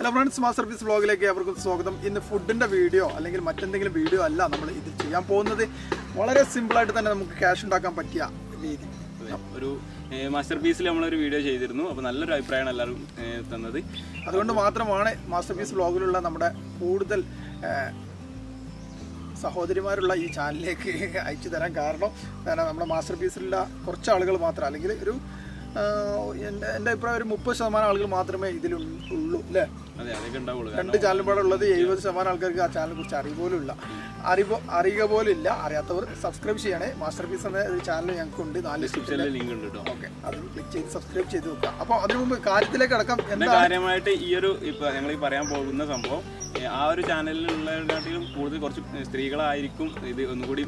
Hello friends master piece വ്ളോഗിലേക്ക് അവർക്കും സ്വാഗതം. ഇന്ന് ഫുഡിന്റെ വീഡിയോ അല്ലെങ്കിൽ മറ്റെന്തെങ്കിലും വീഡിയോ അല്ല നമ്മൾ ഇതിൽ ചെയ്യാൻ പോകുന്നത്. വളരെ സിമ്പിളായിട്ട് തന്നെ നമുക്ക് ക്യാഷ് ഉണ്ടാക്കാൻ പറ്റിയ രീതി. ഒരു മാസ്റ്റർ പീസിൽ നമ്മളൊരു വീഡിയോ ചെയ്തിരുന്നു. അപ്പോൾ നല്ലൊരു അഭിപ്രായമാണ് എല്ലാവരും തന്നത്. അതുകൊണ്ട് മാത്രമാണ് മാസ്റ്റർ പീസ് വ്ളോഗിലുള്ള നമ്മുടെ കൂടുതൽ സഹോദരിമാരുള്ള ഈ ചാനലിലേക്ക് അയച്ചു തരാൻ കാരണം. കാരണം നമ്മുടെ മാസ്റ്റർ പീസിലുള്ള കുറച്ച് ആളുകൾ മാത്രം അല്ലെങ്കിൽ ഒരു എന്റെ എന്റെ അഭിപ്രായം ഒരു മുപ്പത് ശതമാനം ആളുകൾ മാത്രമേ ഇതിൽ ഉള്ളൂ അല്ലേ? രണ്ട് ചാനലും പാടെ ഉള്ളത് എഴുപത് ശതമാനം ആൾക്കാർക്ക് ആ ചാനലിനെ കുറിച്ച് അറിയ പോലും ഇല്ല അറിവ് അറിയുക പോലും ഇല്ല അറിയാത്തവർ സബ്സ്ക്രൈബ് ചെയ്യണേ. മാസ്റ്റർ പീസ് എന്ന ഒരു ചാനൽ ഞങ്ങൾക്ക് ഉണ്ട് നാല് ലിങ്ക് ഉണ്ട് ഓക്കെ. അത് ക്ലിക്ക് ചെയ്ത് സബ്സ്ക്രൈബ് ചെയ്ത് നോക്കുക അപ്പോൾ അതിനു മുമ്പ് കാര്യത്തിലേക്ക് അടക്കം എന്താ കാര്യമായിട്ട് ഈ ഒരു ഇപ്പൊ ഞങ്ങൾ ഈ പറയാൻ പോകുന്ന സംഭവം ആ ഒരു ചാനലിലുള്ളതിനെക്കാട്ടിലും കൂടുതൽ കുറച്ച് സ്ത്രീകളായിരിക്കും ഇത് ഒന്നുകൂടി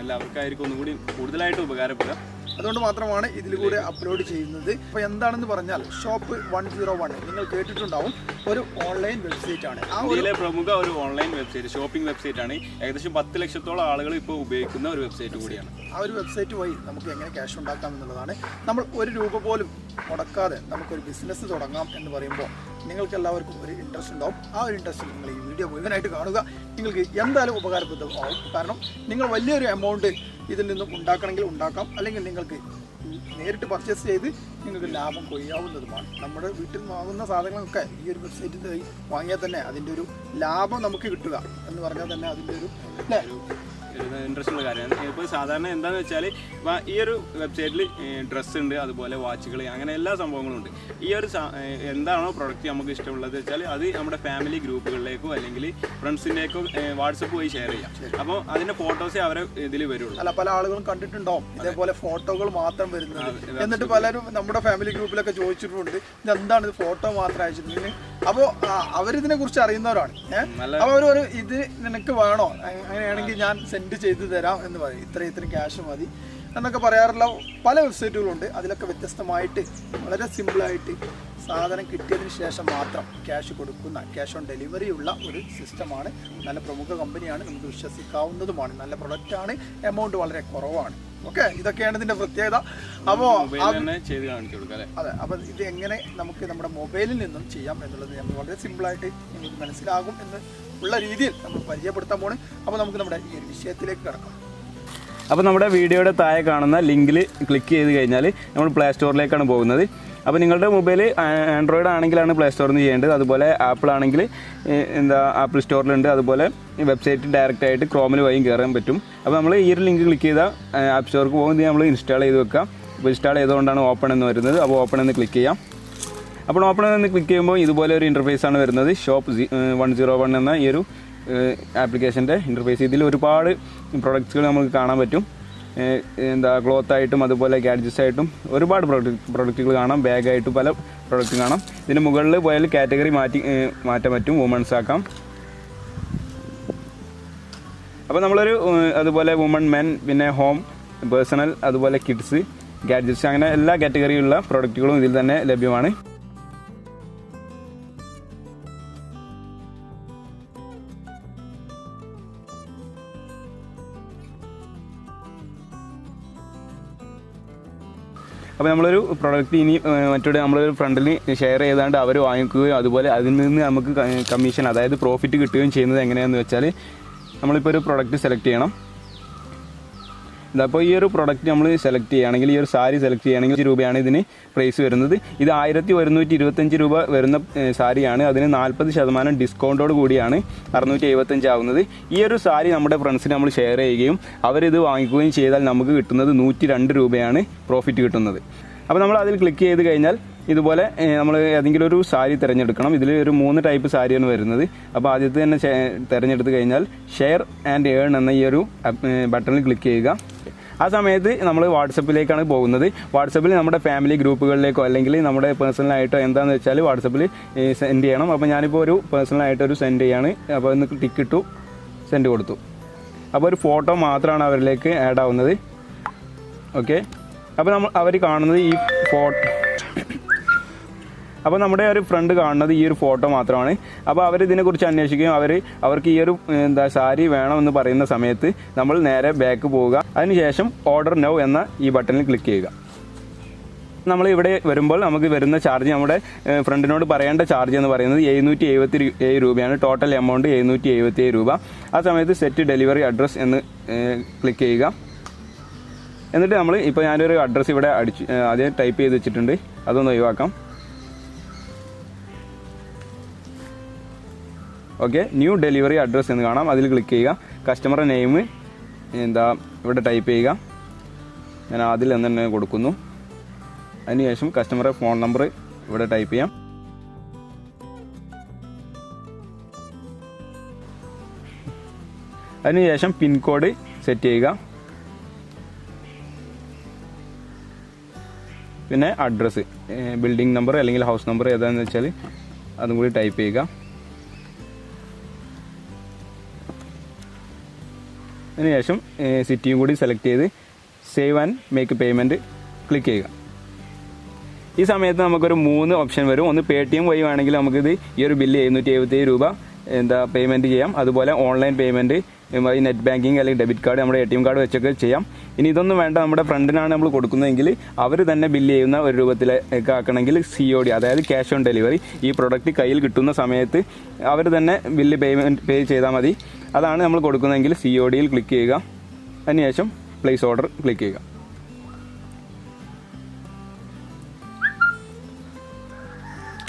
എല്ലാവർക്കായിരിക്കും ഒന്നുകൂടി കൂടുതലായിട്ട് ഉപകാരപ്പെടുക. അതുകൊണ്ട് മാത്രമാണ് ഇതിലൂടെ അപ്ലോഡ് ചെയ്യുന്നത്. അപ്പോൾ എന്താണെന്ന് പറഞ്ഞാൽ ഷോപ്പ് വൺ സീറോ വൺ നിങ്ങൾ കേട്ടിട്ടുണ്ടാവും. ഒരു ഓൺലൈൻ വെബ്സൈറ്റ് ആണ്. ആ ഒരു ഇന്ത്യയിലെ പ്രമുഖ ഒരു ഓൺലൈൻ വെബ്സൈറ്റ് ഷോപ്പിംഗ് വെബ്സൈറ്റ് ആണ്. ഏകദേശം പത്ത് ലക്ഷത്തോളം ആളുകൾ ഇപ്പോൾ ഉപയോഗിക്കുന്ന ഒരു വെബ്സൈറ്റ് കൂടിയാണ്. ആ ഒരു വെബ്സൈറ്റ് വഴി നമുക്ക് എങ്ങനെ ക്യാഷ് ഉണ്ടാക്കാം എന്നുള്ളതാണ്. നമ്മൾ ഒരു രൂപ പോലും മുടക്കാതെ നമുക്കൊരു ബിസിനസ് തുടങ്ങാം എന്ന് പറയുമ്പോൾ നിങ്ങൾക്ക് എല്ലാവർക്കും ഒരു ഇൻട്രസ്റ്റ് ഉണ്ടാവും. ആ ഒരു ഇൻട്രസ്റ്റ് നിങ്ങൾ ഈ വീഡിയോ മുഴുവനായിട്ട് കാണുക. നിങ്ങൾക്ക് എന്തായാലും ഉപകാരപ്രദമാവും. കാരണം നിങ്ങൾ വലിയൊരു എമൗണ്ട് ഇതിൽ നിന്നും ഉണ്ടാക്കണമെങ്കിൽ ഉണ്ടാക്കാം. അല്ലെങ്കിൽ നിങ്ങൾക്ക് നേരിട്ട് പർച്ചേസ് ചെയ്ത് നിങ്ങൾക്ക് ലാഭം കൊയ്യാവുന്നതുമാണ്. നമ്മുടെ വീട്ടിൽ വാങ്ങുന്ന സാധനങ്ങളൊക്കെ ഈ ഒരു വെബ്സൈറ്റിൽ നിന്ന് വാങ്ങിയാൽ തന്നെ അതിന്റെ ഒരു ലാഭം നമുക്ക് കിട്ടുക എന്ന് പറഞ്ഞാൽ തന്നെ അതിന്റെ ഒരു ഇൻട്രസ്റ്റ് ഉള്ള കാര്യമാണ്. ഇപ്പോൾ സാധാരണ എന്താണെന്ന് വെച്ചാൽ ഈ ഒരു വെബ്സൈറ്റിൽ ഡ്രസ്സ് ഉണ്ട് അതുപോലെ വാച്ചുകൾ അങ്ങനെ എല്ലാ സംഭവങ്ങളും ഉണ്ട്. ഈ ഒരു എന്താണോ പ്രൊഡക്റ്റ് നമുക്ക് ഇഷ്ടമുള്ളത് വെച്ചാൽ അത് നമ്മുടെ ഫാമിലി ഗ്രൂപ്പുകളിലേക്കോ അല്ലെങ്കിൽ ഫ്രണ്ട്സിന്റെയൊക്കെ വാട്സപ്പ് പോയി ഷെയർ ചെയ്യാം. അപ്പോൾ അതിന്റെ ഫോട്ടോസേ അവരെ ഇതിൽ വരുള്ളൂ. അല്ല പല ആളുകളും കണ്ടിട്ടുണ്ടാവും. ഇതേപോലെ ഫോട്ടോകൾ മാത്രം വരുന്നത് എന്നിട്ട് പലരും നമ്മുടെ ഫാമിലി ഗ്രൂപ്പിലൊക്കെ ചോദിച്ചിട്ടുണ്ട് ഇത് എന്താണ് ഇത് ഫോട്ടോ മാത്രം അയച്ചിട്ടുണ്ട് അപ്പോൾ അവരിതിനെ കുറിച്ച് അറിയുന്നവരാണ്. അപ്പോൾ അവർ ഒരു ഇത് നിനക്ക് വേണോ? അങ്ങനെയാണെങ്കിൽ ഞാൻ സെൻഡ് ചെയ്ത് തരാം എന്ന് പറയും. ഇത്ര ഇത്ര ക്യാഷ് മതി. എന്നൊക്കെ പറയാറുള്ള പല വെബ്സൈറ്റുകളുണ്ട്. അതിലൊക്കെ വ്യത്യസ്തമായിട്ട് വളരെ സിമ്പിളായിട്ട് സാധനം കിട്ടിയതിന് ശേഷം മാത്രം ക്യാഷ് കൊടുക്കുന്ന ക്യാഷ് ഓൺ ഡെലിവറി ഉള്ള ഒരു സിസ്റ്റമാണ്. നല്ല പ്രമുഖ കമ്പനിയാണ്. നമുക്ക് വിശ്വസിക്കാവുന്നതുമാണ്. നല്ല പ്രൊഡക്റ്റാണ് എമൗണ്ട് വളരെ കുറവാണ്. ഓക്കെ ഇതൊക്കെയാണ് ഇതിന്റെ പ്രത്യേകത. അപ്പോൾ അതെ അപ്പം ഇത് എങ്ങനെ നമുക്ക് നമ്മുടെ മൊബൈലിൽ നിന്നും ചെയ്യാം എന്നുള്ളത് നമ്മൾ വളരെ സിമ്പിളായിട്ട് നിങ്ങൾക്ക് മനസ്സിലാകും എന്ന് ഉള്ള രീതിയിൽ നമ്മൾ പരിചയപ്പെടുത്താൻ പോണ്. അപ്പോൾ നമുക്ക് നമ്മുടെ ഈ ഒരു വിഷയത്തിലേക്ക് കിടക്കാം. അപ്പോൾ നമ്മുടെ വീഡിയോയുടെ താഴെ കാണുന്ന ലിങ്കിൽ ക്ലിക്ക് ചെയ്ത് കഴിഞ്ഞാൽ നമ്മൾ പ്ലേ സ്റ്റോറിലേക്കാണ് പോകുന്നത്. അപ്പോൾ നിങ്ങളുടെ മൊബൈൽ ആൻഡ്രോയിഡ് ആണെങ്കിലാണ് പ്ലേ സ്റ്റോറിൽ നിന്ന് ചെയ്യേണ്ടത്. അതുപോലെ ആപ്പിൾ ആണെങ്കിൽ എന്താ ആപ്പിൾ സ്റ്റോറിലുണ്ട് അതുപോലെ വെബ്സൈറ്റ് ഡയറക്റ്റ് ആയിട്ട് ക്രോമിൽ വഴിയും കയറാൻ പറ്റും. അപ്പോൾ നമ്മൾ ഈ ഒരു ലിങ്ക് ക്ലിക്ക് ചെയ്താൽ ആപ്പ് സ്റ്റോർക്ക് പോകുന്നത് നമ്മൾ ഇൻസ്റ്റാൾ ചെയ്ത് വെക്കാം. അപ്പോൾ ഇൻസ്റ്റാൾ ചെയ്തുകൊണ്ടാണ് ഓപ്പൺ എന്ന് വരുന്നത്. അപ്പോൾ ഓപ്പൺ എന്ന് ക്ലിക്ക് ചെയ്യാം. അപ്പോൾ ഓപ്പൺ എന്ന് ക്ലിക്ക് ചെയ്യുമ്പോൾ ഇതുപോലെ ഒരു ഇന്റർഫേസ് ആണ് വരുന്നത്. ഷോപ്പ് വൺ സീറോ വൺ എന്ന ഈ ഒരു ആപ്ലിക്കേഷന്റെ ഇന്റർഫേസ് ഇതിൽ ഒരുപാട് പ്രൊഡക്ട്സുകൾ നമുക്ക് കാണാൻ പറ്റും. എന്താ ക്ലോത്ത് ആയിട്ടും അതുപോലെ ഗാഡ്ജറ്റ്സ് ആയിട്ടും ഒരുപാട് പ്രൊഡക്റ്റ് പ്രൊഡക്റ്റുകൾ കാണാം. ബാഗായിട്ട് പല പ്രൊഡക്റ്റ് കാണാം. ഇതിന് മുകളിൽ പോയാൽ കാറ്റഗറി മാറ്റി മാറ്റാൻ പറ്റും. വുമൺസ് ആക്കാം. അപ്പോൾ നമ്മളൊരു അതുപോലെ വുമൺ മെൻ പിന്നെ ഹോം പേഴ്സണൽ അതുപോലെ കിഡ്സ് ഗാഡ്ജറ്റ്സ് അങ്ങനെ എല്ലാ കാറ്റഗറിയുള്ള പ്രൊഡക്റ്റുകളും ഇതിൽ തന്നെ ലഭ്യമാണ്. അപ്പോൾ നമ്മളൊരു പ്രൊഡക്റ്റ് ഇനി മറ്റൊരു നമ്മളൊരു ഫ്രണ്ടിൽ ഷെയർ ചെയ്താണ്ട് അവർ വാങ്ങിക്കുകയും അതുപോലെ അതിൽ നിന്ന് നമുക്ക് കമ്മീഷൻ അതായത് പ്രോഫിറ്റ് കിട്ടുകയും ചെയ്യുന്നത് എങ്ങനെയാണെന്ന് വെച്ചാൽ നമ്മളിപ്പോൾ ഒരു പ്രൊഡക്റ്റ് സെലക്ട് ചെയ്യണം. ഇതപ്പോൾ ഈ ഒരു പ്രൊഡക്റ്റ് നമ്മൾ സെലക്ട് ചെയ്യുകയാണെങ്കിൽ ഈ ഒരു സാരി സെലക്ട് ചെയ്യുകയാണെങ്കിൽ രൂപയാണ് ഇതിന് പ്രൈസ് വരുന്നത്. ഇത് ആയിരത്തി ഒരുന്നൂറ്റി ഇരുപത്തഞ്ച് രൂപ വരുന്ന സാരിയാണ് അതിന് നാൽപ്പത് ശതമാനം ഡിസ്കൗണ്ടോട് കൂടിയാണ് അറുന്നൂറ്റി എഴുപത്തഞ്ച് ആവുന്നത്. ഈ ഒരു സാരി നമ്മുടെ ഫ്രണ്ട്സിന് നമ്മൾ ഷെയർ ചെയ്യുകയും അവരിത് വാങ്ങിക്കുകയും ചെയ്താൽ നമുക്ക് കിട്ടുന്നത് നൂറ്റി രണ്ട് രൂപയാണ് പ്രോഫിറ്റ് കിട്ടുന്നത്. അപ്പോൾ നമ്മൾ അതിൽ ക്ലിക്ക് ചെയ്ത് കഴിഞ്ഞാൽ ഇതുപോലെ നമ്മൾ ഏതെങ്കിലും ഒരു സാരി തിരഞ്ഞെടുക്കണം. ഇതിൽ ഒരു മൂന്ന് ടൈപ്പ് സാരിയാണ് വരുന്നത്. അപ്പോൾ ആദ്യത്തെ തന്നെ തിരഞ്ഞെടുത്ത് കഴിഞ്ഞാൽ ഷെയർ ആൻഡ് ഏൺ എന്ന ഈ ഒരു ബട്ടണിൽ ക്ലിക്ക് ചെയ്യുക. ആ സമയത്ത് നമ്മൾ വാട്സപ്പിലേക്കാണ് പോകുന്നത്. വാട്സപ്പിൽ നമ്മുടെ ഫാമിലി ഗ്രൂപ്പുകളിലേക്കോ അല്ലെങ്കിൽ നമ്മുടെ പേഴ്സണലായിട്ടോ എന്താണെന്ന് വെച്ചാൽ വാട്സപ്പിൽ സെൻഡ് ചെയ്യണം. അപ്പോൾ ഞാനിപ്പോൾ ഒരു പേഴ്സണലായിട്ട് ഒരു സെൻഡ് ചെയ്യാണ്. അപ്പോൾ ഒന്ന് ടിക്ക് സെൻഡ് കൊടുത്തു. അപ്പോൾ ഒരു ഫോട്ടോ മാത്രമാണ് അവരിലേക്ക് ആഡ് ആവുന്നത്. ഓക്കെ അപ്പോൾ നമ്മൾ അവർ കാണുന്നത് ഈ ഫോട്ടോ അപ്പോൾ നമ്മുടെ ഒരു ഫ്രണ്ട് കാണുന്നത് ഈ ഒരു ഫോട്ടോ മാത്രമാണ്. അപ്പോൾ അവർ ഇതിനെക്കുറിച്ച് അന്വേഷിക്കുകയും അവർ അവർക്ക് ഈ ഒരു എന്താ സാരി വേണമെന്ന് പറയുന്ന സമയത്ത് നമ്മൾ നേരെ ബാക്ക് പോവുക. അതിനുശേഷം ഓർഡർ നൗ എന്ന ഈ ബട്ടണിൽ ക്ലിക്ക് ചെയ്യുക. നമ്മൾ ഇവിടെ വരുമ്പോൾ നമുക്ക് വരുന്ന ചാർജ് നമ്മുടെ ഫ്രണ്ടിനോട് പറയേണ്ട ചാർജ് എന്ന് പറയുന്നത് എഴുന്നൂറ്റി എഴുപത്തി ഏഴ് രൂപയാണ്. ടോട്ടൽ എമൗണ്ട് എഴുന്നൂറ്റി എഴുപത്തി ഏഴ് രൂപ. ആ സമയത്ത് സെറ്റ് ഡെലിവറി അഡ്രസ്സ് എന്ന് ക്ലിക്ക് ചെയ്യുക. എന്നിട്ട് നമ്മൾ ഇപ്പോൾ ഞാനൊരു അഡ്രസ്സ് ഇവിടെ അടിച്ച് ആദ്യം ടൈപ്പ് ചെയ്ത് വെച്ചിട്ടുണ്ട്. അതൊന്ന് ഒഴിവാക്കാം. ഓക്കെ ന്യൂ ഡെലിവറി അഡ്രസ്സ് എന്ന് കാണാം. അതിൽ ക്ലിക്ക് ചെയ്യുക. കസ്റ്റമർ നെയിം എന്താ ഇവിടെ ടൈപ്പ് ചെയ്യുക. ഞാൻ അതിൽ എന്ന് തന്നെ കൊടുക്കുന്നു. അതിനുശേഷം കസ്റ്റമറെ ഫോൺ നമ്പർ ഇവിടെ ടൈപ്പ് ചെയ്യാം. അതിനുശേഷം പിൻകോഡ് സെറ്റ് ചെയ്യുക. പിന്നെ അഡ്രസ്സ് ബിൽഡിംഗ് നമ്പർ അല്ലെങ്കിൽ ഹൗസ് നമ്പർ ഏതാണെന്ന് വെച്ചാൽ അതും കൂടി ടൈപ്പ് ചെയ്യുക. അതിനുശേഷം സിറ്റിയും കൂടി സെലക്ട് ചെയ്ത് save and make payment click ചെയ്യുക. ഈ സമയത്ത് നമുക്കൊരു മൂന്ന് ഓപ്ഷൻ വരും. ഒന്ന് പേ ടി എം വഴി വേണമെങ്കിൽ നമുക്കിത് ഈ ഒരു ബില്ല് എഴുന്നൂറ്റി എഴുപത്തേഴ് രൂപ എന്താ പേയ്മെന്റ് ചെയ്യാം. അതുപോലെ ഓൺലൈൻ പേയ്മെന്റ് ഈ നെറ്റ് ബാങ്കിങ് അല്ലെങ്കിൽ ഡെബിറ്റ് കാർഡ് നമ്മുടെ എ ടി എം കാർഡ് വെച്ചൊക്കെ ചെയ്യാം. ഇനി ഇതൊന്നും വേണ്ട. നമ്മുടെ ഫ്രണ്ടിനാണ് നമ്മൾ കൊടുക്കുന്നതെങ്കിൽ അവർ തന്നെ ബില്ല് ചെയ്യുന്ന ഒരു രൂപത്തിലേക്ക് ആക്കണമെങ്കിൽ സി ഒ ഡി അതായത് ക്യാഷ് ഓൺ ഡെലിവറി ഈ പ്രൊഡക്റ്റ് കയ്യിൽ കിട്ടുന്ന സമയത്ത് അവർ തന്നെ ബില്ല് പേയ്മെന്റ് പേ ചെയ്താൽ മതി. അതാണ് നമ്മൾ കൊടുക്കുന്നതെങ്കിൽ സി ഒ ഡിയിൽ ക്ലിക്ക് ചെയ്യുക. അതിനുശേഷം പ്ലേസ് ഓർഡർ ക്ലിക്ക് ചെയ്യുക.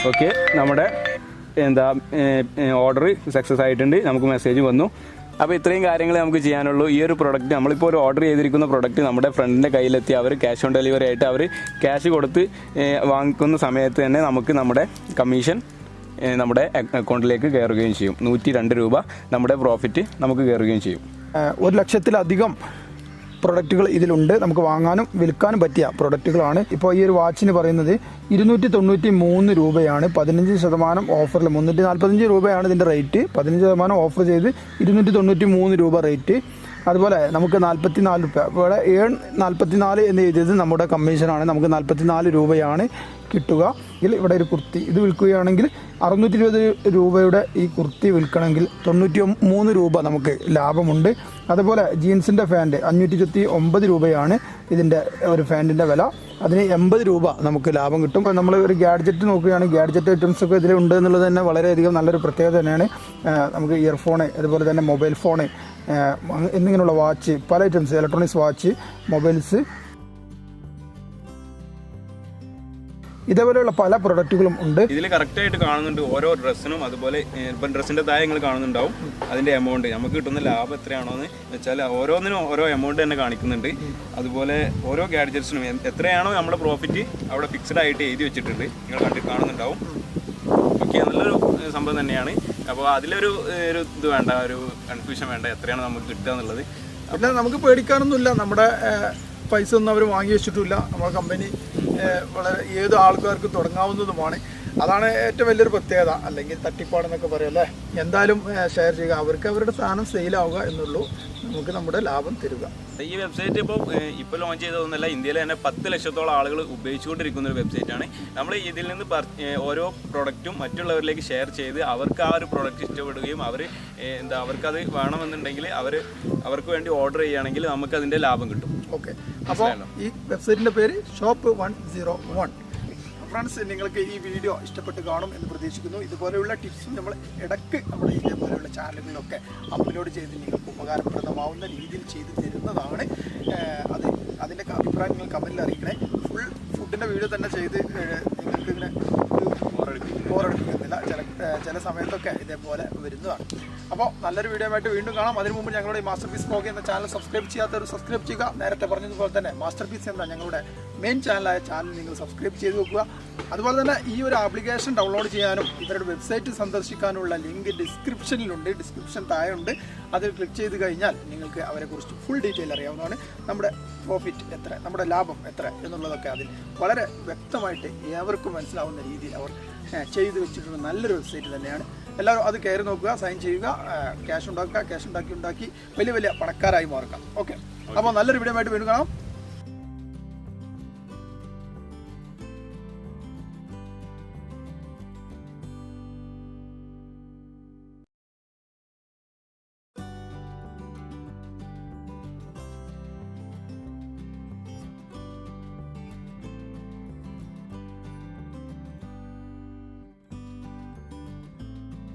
ഓക്കെ നമ്മുടെ എന്താ ഓർഡർ സക്സസ് ആയിട്ടുണ്ട്. നമുക്ക് മെസ്സേജ് വന്നു. അപ്പോൾ ഇത്രയും കാര്യങ്ങൾ നമുക്ക് ചെയ്യാനുള്ളൂ. ഈ ഒരു പ്രൊഡക്റ്റ് നമ്മളിപ്പോൾ ഒരു ഓർഡർ ചെയ്തിരിക്കുന്ന പ്രൊഡക്റ്റ് നമ്മുടെ ഫ്രണ്ടിന്റെ കയ്യിലെത്തി. അവർ ക്യാഷ് ഓൺ ഡെലിവറി ആയിട്ട് അവർ ക്യാഷ് കൊടുത്ത് വാങ്ങിക്കുന്ന സമയത്ത് തന്നെ നമുക്ക് നമ്മുടെ കമ്മീഷൻ നമ്മുടെ അക്കൗണ്ടിലേക്ക് കയറുകയും ചെയ്യും. നൂറ്റി രണ്ട് രൂപ നമ്മുടെ പ്രോഫിറ്റ് നമുക്ക് കയറുകയും ചെയ്യും. ഒരു ലക്ഷത്തിലധികം പ്രൊഡക്റ്റുകൾ ഇതിലുണ്ട്. നമുക്ക് വാങ്ങാനും വിൽക്കാനും പറ്റിയ പ്രൊഡക്റ്റുകളാണ് ഇപ്പോൾ ഈ ഒരു വാച്ചിന് പറയുന്നത് ഇരുന്നൂറ്റി തൊണ്ണൂറ്റി മൂന്ന് രൂപയാണ്. പതിനഞ്ച് ശതമാനം ഓഫറിൽ മുന്നൂറ്റി നാൽപ്പത്തഞ്ച് രൂപയാണ് ഇതിന്റെ റേറ്റ് പതിനഞ്ച് ശതമാനം ഓഫർ ചെയ്ത് ഇരുന്നൂറ്റി തൊണ്ണൂറ്റി മൂന്ന് രൂപ റേറ്റ് അതുപോലെ നമുക്ക് നാൽപ്പത്തി നാല് രൂപ. ഇവിടെ ഏൺ നാൽപ്പത്തി നാല് എന്ന് എഴുതിയത് നമ്മുടെ കമ്മീഷനാണ്. നമുക്ക് നാൽപ്പത്തി നാല് രൂപയാണ് കിട്ടുക. എങ്കിൽ ഇവിടെ ഒരു കുർത്തി. ഇത് വിൽക്കുകയാണെങ്കിൽ അറുന്നൂറ്റി ഇരുപത് രൂപയുടെ ഈ കുർത്തി വിൽക്കണമെങ്കിൽ തൊണ്ണൂറ്റി മൂന്ന് രൂപ നമുക്ക് ലാഭമുണ്ട്. അതുപോലെ ജീൻസിന്റെ ഫാന്റ് അഞ്ഞൂറ്റി ഇരുപത്തി ഒമ്പത് രൂപയാണ് ഇതിന്റെ ഒരു ഫാന്റിന്റെ വില. അതിന് എൺപത് രൂപ നമുക്ക് ലാഭം കിട്ടും. നമ്മൾ ഒരു ഗാഡ്ജറ്റ് നോക്കുകയാണെങ്കിൽ ഗാഡ്ജറ്റ് ഐറ്റംസ് ഒക്കെ ഇതിലുണ്ട് എന്നുള്ളത് തന്നെ വളരെയധികം നല്ലൊരു പ്രത്യേകത തന്നെയാണ്. നമുക്ക് ഇയർഫോണ് അതുപോലെ തന്നെ മൊബൈൽ ഫോണ് എന്നിങ്ങനെയുള്ള വാച്ച് പല ഐറ്റംസ് ഇലക്ട്രോണിക്സ് വാച്ച് മൊബൈൽസ് ഇതേപോലെയുള്ള പല പ്രൊഡക്റ്റുകളും ഉണ്ട്. ഇതിൽ കറക്റ്റ് ആയിട്ട് കാണുന്നുണ്ട് ഓരോ ഡ്രസ്സിനും അതുപോലെ ഇപ്പം ഡ്രസ്സിന്റെ താഴെ നിങ്ങൾ കാണുന്നുണ്ടാവും. അതിന്റെ എമൗണ്ട് നമുക്ക് കിട്ടുന്ന ലാഭം എത്രയാണോ എന്ന് വെച്ചാൽ ഓരോന്നിനും ഓരോ എമൗണ്ട് തന്നെ കാണിക്കുന്നുണ്ട്. അതുപോലെ ഓരോ ഗാഡ്ജറ്റ്സിനും എത്രയാണോ നമ്മുടെ പ്രോഫിറ്റ് അവിടെ ഫിക്സ്ഡ് ആയിട്ട് എഴുതി വെച്ചിട്ടുണ്ട്. നിങ്ങൾ കണ്ടിട്ട് കാണുന്നുണ്ടാവും. ഓക്കെ നല്ലൊരു സംഭവം തന്നെയാണ്. അപ്പോൾ അതിലൊരു ഒരു ഇത് വേണ്ട ഒരു കൺഫ്യൂഷൻ വേണ്ട എത്രയാണോ നമുക്ക് കിട്ടുക എന്നുള്ളത്. പിന്നെ നമുക്ക് പേടിക്കാനൊന്നുമില്ല. നമ്മുടെ പൈസ ഒന്നും അവർ വാങ്ങി വെച്ചിട്ടില്ല. നമ്മുടെ കമ്പനി വളരെ ഏത് ആൾക്കാർക്കും തുടങ്ങാവുന്നതുമാണ്. അതാണ് ഏറ്റവും വലിയൊരു പ്രത്യേകത. അല്ലെങ്കിൽ തട്ടിപ്പാടെന്നൊക്കെ പറയും അല്ലേ? എന്തായാലും ഷെയർ ചെയ്യുക. അവർക്ക് അവരുടെ സാധനം സെയിലാവുക എന്നുള്ളൂ. നമുക്ക് നമ്മുടെ ലാഭം തരുക. ഈ വെബ്സൈറ്റ് ഇപ്പോൾ ഇപ്പോൾ ലോഞ്ച് ചെയ്തതൊന്നുമല്ല. ഇന്ത്യയിലെ തന്നെ പത്ത് ലക്ഷത്തോളം ആളുകൾ ഉപയോഗിച്ചുകൊണ്ടിരിക്കുന്ന ഒരു വെബ്സൈറ്റാണ് നമ്മൾ ഇതിൽ നിന്ന് ഓരോ പ്രൊഡക്റ്റും മറ്റുള്ളവരിലേക്ക് ഷെയർ ചെയ്ത് അവർക്ക് ആ ഒരു പ്രൊഡക്റ്റ് ഇഷ്ടപ്പെടുകയും അവർ എന്താ അവർക്കത് വേണമെന്നുണ്ടെങ്കിൽ അവർ അവർക്ക് വേണ്ടി ഓർഡർ ചെയ്യുകയാണെങ്കിൽ നമുക്കതിന്റെ ലാഭം കിട്ടും. ഓക്കെ അപ്പോൾ ഈ വെബ്സൈറ്റിന്റെ പേര് shop one zero one. Friends നിങ്ങൾക്ക് ഈ വീഡിയോ ഇഷ്ടപ്പെട്ട് കാണും എന്ന് പ്രതീക്ഷിക്കുന്നു. ഇതുപോലെയുള്ള ടിപ്സും നമ്മൾ ഇടയ്ക്ക് നമ്മുടെ ഇതേപോലെയുള്ള ചാനലുകളിലൊക്കെ അപ്ലോഡ് ചെയ്ത് നിങ്ങൾക്ക് ഉപകാരപ്രദമാവുന്ന രീതിയിൽ ചെയ്തു തരുന്നതാണ്. അത് അതിന്റെ അഭിപ്രായങ്ങൾ കമന്റിൽ അറിയിക്കണേ. ഫുൾ ഫുഡിന്റെ വീഡിയോ തന്നെ ചെയ്ത് നിങ്ങൾക്ക് ഇങ്ങനെ ഒരു ബോറടിപ്പിക്കുന്നില്ല. ചില സമയത്തൊക്കെ ഇതേപോലെ വരുന്നതാണ്. അപ്പോൾ നല്ലൊരു വീഡിയോ ആയിട്ട് വീണ്ടും കാണാം. അതിനു മുമ്പ് ഞങ്ങളുടെ ഈ മാസ്റ്റർ പീസ് ബ്ലോഗ് എന്ന ചാനൽ സബ്സ്ക്രൈബ് ചെയ്യാത്തവർ സബ്സ്ക്രൈബ് ചെയ്യുക. നേരത്തെ പറഞ്ഞതുപോലെ തന്നെ മാസ്റ്റർ പീസ് എന്ന ഞങ്ങളുടെ മെയിൻ ചാനലായ ചാനൽ നിങ്ങൾ സബ്സ്ക്രൈബ് ചെയ്ത് വെക്കുക. അതുപോലെ തന്നെ ഈ ഒരു ആപ്ലിക്കേഷൻ ഡൗൺലോഡ് ചെയ്യാനും ഇവരുടെ വെബ്സൈറ്റ് സന്ദർശിക്കാനുള്ള ലിങ്ക് ഡിസ്ക്രിപ്ഷനിലുണ്ട് ഡിസ്ക്രിപ്ഷൻ താഴെ ഉണ്ട് അതിൽ ക്ലിക്ക് ചെയ്ത് കഴിഞ്ഞാൽ നിങ്ങൾക്ക് അവരെക്കുറിച്ച് ഫുൾ ഡീറ്റെയിൽ അറിയാവുന്നതാണ് നമ്മുടെ പ്രോഫിറ്റ് എത്ര നമ്മുടെ ലാഭം എത്ര എന്നുള്ളതൊക്കെ അതിൽ വളരെ വ്യക്തമായിട്ട് ഏവർക്കും മനസ്സിലാവുന്ന രീതിയിൽ അവർ ചെയ്ത് വെച്ചിട്ടുള്ള നല്ലൊരു വെബ്സൈറ്റ് തന്നെയാണ്. എല്ലാവരും അത് കയറി നോക്കുക സൈൻ ചെയ്യുക ക്യാഷ് ഉണ്ടാക്കുക ക്യാഷ് ഉണ്ടാക്കി ഉണ്ടാക്കി വലിയ വലിയ പണക്കാരായി മാറുക. ഓക്കെ അപ്പോൾ നല്ലൊരു വീഡിയോ ആയിട്ട് വീണ്ടും കാണാം.